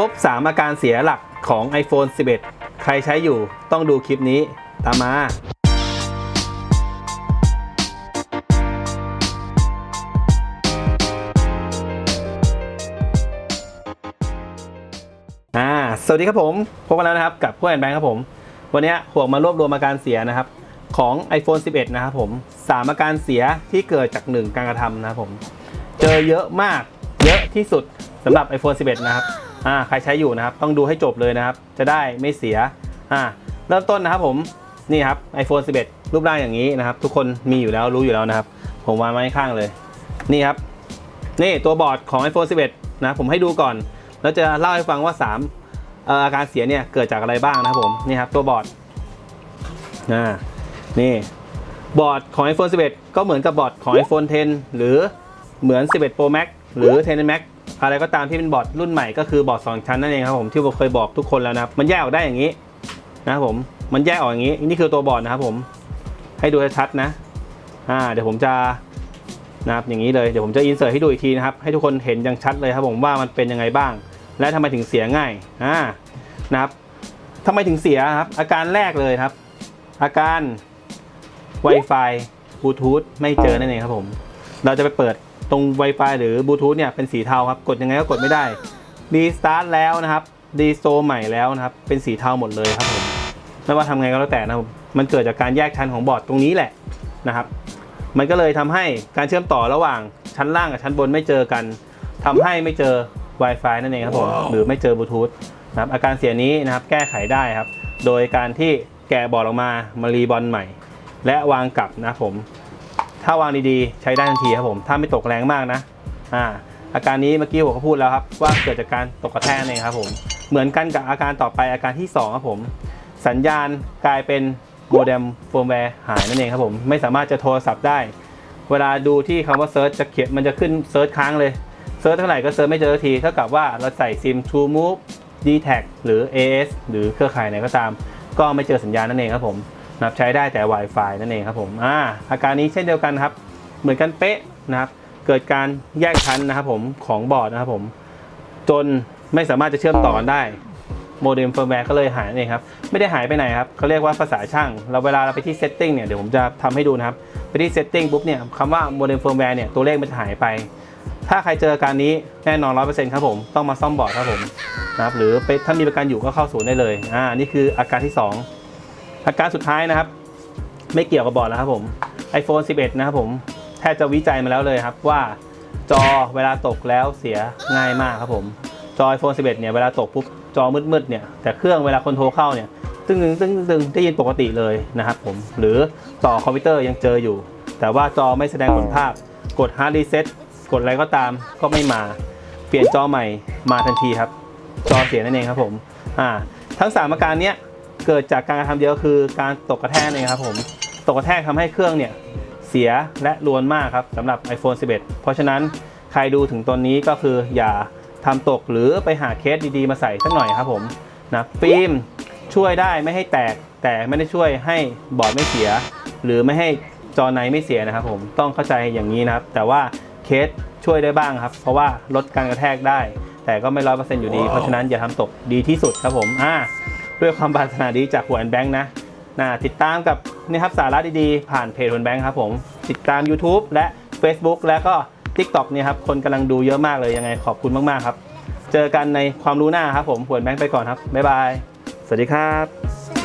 พบ 3 อาการเสียหลักของ iPhone 11 ใครใช้อยู่ต้องดูคลิปนี้ตามมา อ่า สวัสดีครับผม พบกันแล้วนะครับกับพวกแอนแบงค์ครับผม วันนี้ห่วงมารวบรวมอาการเสียนะครับ ของ iPhone 11 นะครับผม 3 อาการเสียที่เกิดจาก 1 การกระทำนะครับผม เจอเยอะมาก เยอะที่สุดสำหรับ iPhone 11 นะครับ อ่าใครใช้อยู่นะครับต้องดูให้จบเลยนะครับ จะได้ไม่เสียอ่าเริ่มต้นนะครับผมนี่ครับ iPhone 11 รูปร่างอย่างนี้นะครับ ทุกคนมีอยู่แล้วรู้อยู่แล้วนะครับ ผมวางไว้ข้างเลย นี่ครับ นี่ตัวบอร์ดของ iPhone 11 นะผมให้ดูก่อน แล้วจะเล่าให้ฟังว่า3เอ่ออาการเสียเนี่ยเกิดจากอะไรบ้างนะครับผมนี่ครับตัวบอร์ดอ่านี่บอร์ดของ iPhone 11 ก็เหมือนกับบอร์ดของ iPhone 10 หรือเหมือน 11 Pro Max หรือ 10 Max อะไรก็ตามที่เป็นบอร์ดรุ่นใหม่ก็คือบอร์ด2ชั้นนั่นเองครับผมที่ผมเคยบอกทุกคนแล้วนะครับมันแยกออกได้อย่างนี้นะครับผมมันแยกออกอย่างนี้ นี่คือตัวบอร์ดนะครับผมให้ดูชัดๆนะอ่าเดี๋ยวผมจะนะครับอย่างนี้เลยเดี๋ยวผมจะอินเสิร์ตให้ดูอีกทีนะครับให้ทุกคนเห็นอย่างชัดเลยครับผมว่ามันเป็นยังไงบ้าง และทำไมถึงเสียง่ายอ่านะครับทำไมถึงเสียครับ อาการแรกเลยครับ อาการ Wi-Fi บลูทูธไม่เจอนั่นเองครับผม เราจะไปเปิด ตรง Wi-Fi หรือบลูทูธเนี่ยเป็นสีเทาครับ กดยังไงก็กดไม่ได้รีสตาร์ทแล้วนะครับรีสโตใหม่แล้วนะครับ เป็นสีเทาหมดเลยครับผมไม่ว่าทำไงก็แล้วแต่นะครับผมมันเกิดจากการแยกชั้นของบอร์ดตรงนี้แหละนะครับ มันก็เลยทำให้การเชื่อมต่อระหว่างชั้นล่างกับชั้นบนไม่เจอกันทำให้ไม่เจอ Wi-Fi นั่นเองครับผมหรือไม่เจอบลูทูธนะครับอาการเสียนี้นะครับแก้ไขได้ครับ โดยการที่แกะบอร์ดออกมามารีบอลใหม่ และวางกลับนะครับผม ถ้าวางดีๆ ใช้ได้ทันทีครับผม ถ้าไม่ตกแรงมากนะ อ่า อาการนี้เมื่อกี้ผมก็พูดแล้วครับว่าเกิดจากการตกกระแทกนั่นเองครับผม เหมือนกันกับอาการต่อไปอาการที่2ครับผม สัญญาณกลายเป็นโมเด็มเฟิร์มแวร์หายนั่นเองครับผม ไม่สามารถจะโทรศัพท์ได้ เวลาดูที่คำว่าเซิร์ชจะเขียนมันจะขึ้นเซิร์ชค้างเลย เซิร์ชเท่าไหร่ก็เซิร์ชไม่เจอที เท่ากับว่าเราใส่ซิม True Move d t a c หรือ AS หรือเครือข่ายไหนก็ตาม ก็ไม่เจอสัญญาณนั่นเองครับผม นะครับใช้ได้แต่ Wi-Fi นั่นเองครับผมอ่าอาการนี้เช่นเดียวกันครับ เหมือนกันเป๊ะนะครับ เกิดการแยกชั้นนะครับผมของบอร์ดนะครับผม จนไม่สามารถจะเชื่อมต่อกันได้โมเด็มเฟิร์มแวร์ก็เลยหายนั่นเองครับ ไม่ได้หายไปไหนครับเขาเรียกว่าภาษาช่าง เราเวลาเราไปที่ setting เนี่ยเดี๋ยวผมจะทำให้ดูนะครับ ไปที่ setting ปุ๊บเนี่ยคำว่าโมเด็มเฟิร์มแวร์เนี่ยตัวเลขมันจะหายไป ถ้าใครเจออาการนี้แน่นอน100%ครับผมต้องมาซ่อมบอร์ดครับผมนะครับหรือไปถ้ามีประกันอยู่ก็เข้าศูนย์ได้เลยอ่านี่คืออาการที่ 2 อาการสุดท้ายนะครับ ไม่เกี่ยวกับบอร์ดแล้วครับผม iPhone 11 นะครับผมแทบจะวิจัยมาแล้วเลยครับว่าจอเวลาตกแล้วเสียง่ายมากครับผมจอ iPhone 11 เนี่ยเวลาตกปุ๊บจอมืดๆเนี่ยแต่เครื่องเวลาคนโทรเข้าเนี่ยตึ้งตึ้งตึ้งตึ้งได้ยินปกติเลยนะครับผมหรือต่อคอมพิวเตอร์ยังเจออยู่ แต่ว่าจอไม่แสดงผลภาพ กด hard reset กดอะไรก็ตามก็ไม่มา เปลี่ยนจอใหม่มาทันทีครับ จอเสียนั่นเองครับผมอ่าทั้ง 3 อาการเนี้ย เกิดจากการกระทำเดียวคือการตกกระแทกเองครับผมตกกระแทกทำให้เครื่องเนี่ยเสียและรวนมากครับสำหรับ iPhone 11 เพราะฉะนั้นใครดูถึงตอนนี้ก็คืออย่าทำตกหรือไปหาเคสดีๆมาใส่สักหน่อยครับผมนะฟิล์มช่วยได้ไม่ให้แตกแต่ไม่ได้ช่วยให้บอร์ดไม่เสีย หรือไม่ให้จอในไม่เสียนะครับผมต้องเข้าใจอย่างนี้นะครับ แต่ว่าเคสช่วยได้บ้างครับ เพราะว่าลดการกระแทกได้ แต่ก็ไม่ร้อยเปอร์เซ็นต์อยู่ดี เพราะฉะนั้นอย่าทำตกดีที่สุดครับผมอ่า ด้วยความปรารถนาดีจากหัวแอนแบงค์นะนะติดตามกับนี่ครับสาระดีๆ ผ่านเพจหัวแบงค์ครับผม ติดตาม YouTube และ Facebook แล้วก็ TikTok เนี่ยครับคนกำลังดูเยอะมากเลยยังไงขอบคุณมากๆครับ เจอกันในความรู้หน้าครับผมหัวแบงค์ไปก่อนครับบ๊ายบายสวัสดีครับ